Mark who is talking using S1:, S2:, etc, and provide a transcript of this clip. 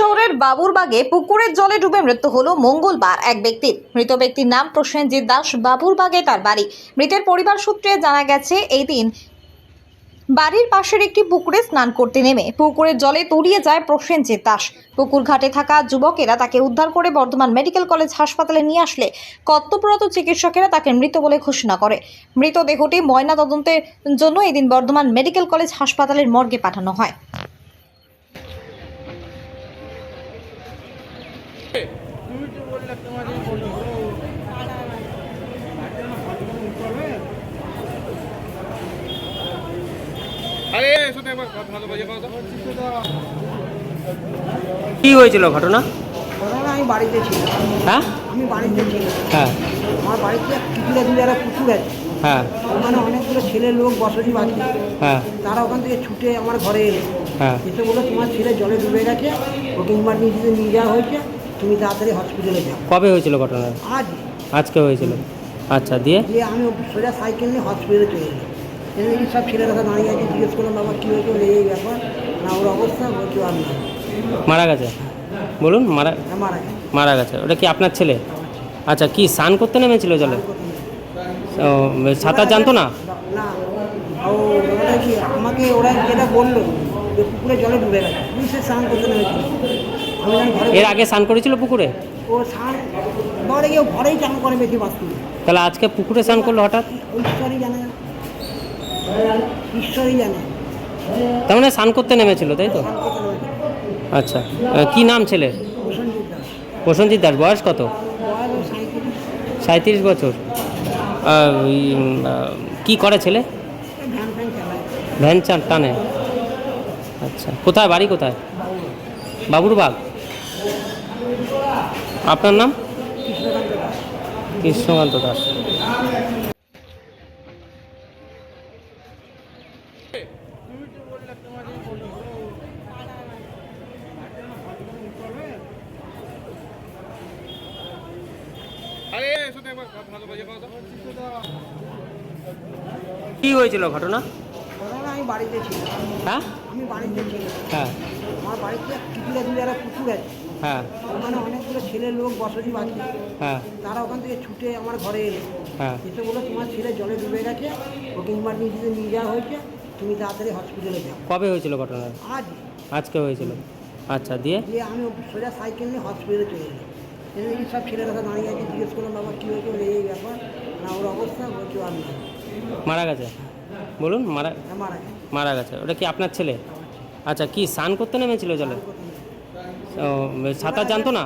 S1: শহরের বাবুরবাগে পুকুরের জলে ডুবে মৃত্যু হলো মঙ্গলবার এক ব্যক্তির। মৃত ব্যক্তির নাম প্রসেনজিৎ দাস। বাবুরবাগে তার বাড়ি। মৃতের পরিবার সূত্রে জানা গেছে, এই দিন বাড়ির পাশের একটি পুকুরে স্নান করতে নেমে পুকুরের জলে তলিয়ে যায় প্রসেনজিৎ দাস। পুকুর ঘাটে থাকা যুবকেরা তাকে উদ্ধার করে বর্ধমান মেডিকেল কলেজ হাসপাতালে নিয়ে আসলে। কর্তব্যরত চিকিৎসকেরা তাকে মৃত বলে ঘোষণা করে। মৃতদেহটি ময়না তদন্তের জন্য এদিন বর্ধমান মেডিকেল কলেজ হাসপাতালের মর্গে পাঠানো হয়।
S2: কি হয়েছিল ঘটনা?
S3: ঘটনা আমি বাড়িতে ছিলাম।
S2: হ্যাঁ?
S3: আমি বাড়িতে ছিলাম।
S2: হ্যাঁ।
S3: আমার বাড়িতে পুকুরে দূরে একটা পুকুর আছে।
S2: হ্যাঁ।
S3: ওখানে অনেকগুলো ছেলে লোক বসতি বাকি
S2: হ্যাঁ।
S3: তারা ওখান থেকে ছুটে আমার ঘরে এলো।
S2: হ্যাঁ।
S3: এসে বলল তোমার ছেলে জলে ডুবে গেছে। ওকে ইমার্জেন্সিতে নিয়ে যাওয়া হয়েছে। তুমি তাড়াতাড়ি হসপিটালে যাও।
S2: কবে হয়েছিল ঘটনা?
S3: আজ।
S2: আজকে হয়েছিল। আচ্ছা দিয়ে?
S3: দিয়ে আমি সোজা সাইকেল নিয়ে হসপিটালে চলে গেলাম। দেখি সব ছেলেরা সব দাঁড়িয়ে আছে জিজ্ঞেস করলাম বাবা কী হয়েছে? বলে এই ব্যাপার। না ওর অবস্থা বলছি আর না
S2: মারা গেছে? বলুন মারা
S3: হ্যাঁ, মারা গেছে।
S2: মারা গেছে। ওটা কি আপনার ছেলে? আচ্ছা কি স্নান করতে নেমেছিল জলে? সাঁতার জানতো না?
S3: না ও ওটা কি আমাকে ওরা যেটা বলল যে পুকুরে জলে ডুবে গেছে। তুমি স্নান করতে নেমেছিল।
S2: এর আগে স্নান করেছিল পুকুরে?
S3: ও স্নান ঘরেই চান করে বেশি
S2: তাহলে আজকে পুকুরে স্নান করল হঠাৎ?
S3: ঈশ্বরই জানে ঈশ্বরই জানে।
S2: তার মানে স্নান করতে নেমেছিল তাই তো? আচ্ছা। কি নাম ছেলে
S3: প্রসেনজিৎ দাস।
S2: বয়স কত? সাঁত্রিশ বছর। কি করে ছেলে?
S3: ভ্যান
S2: টানে। আচ্ছা। কোথায়? বাড়ি কোথায়? বাবুরবাগ আপনার নাম?
S3: কৃষ্ণকান্ত দাস।
S2: কি হয়েছিল ঘটনা?
S3: ঘটনা আমি বাড়িতে ছিলাম।
S2: হ্যাঁ?
S3: আমি বাড়িতে ছিলাম।
S2: হ্যাঁ।
S3: আমার বাড়িতে পুকুরে দূরে একটা পুকুর আছে।
S2: হ্যাঁ।
S3: ওখানে অনেকগুলো ছেলে লোক বসতি বাকি।
S2: হ্যাঁ।
S3: তারা ওখান থেকে ছুটে আমার ঘরে এলো।
S2: হ্যাঁ।
S3: এসে বলল তোমার ছেলে জলে ডুবে গেছে ওকে ইমার্জেন্সিতে নিয়ে যাওয়া হয়েছে তুমি তাড়াতাড়ি হসপিটালে যাও।
S2: কবে হয়েছিল ঘটনা?
S3: আজ।
S2: আজকে হয়েছিল। আচ্ছা দিয়ে?
S3: দিয়ে আমি সোজা সাইকেল নিয়ে হসপিটালে চলে গেলাম। এসে সব ছেলেরা দাঁড়িয়ে আছে জিজ্ঞেস করলাম বাবা কী হয়েছে? এই ব্যাপার। না ওর অবস্থা বলছি আর না
S2: মারা গেছে? বলুন মারা
S3: হ্যাঁ, মারা গেছে।
S2: মারা গেছে। ওটা কি আপনার ছেলে? আচ্ছা কি স্নান করতে নেমেছিল জলে? সাঁতার জানতো
S3: না।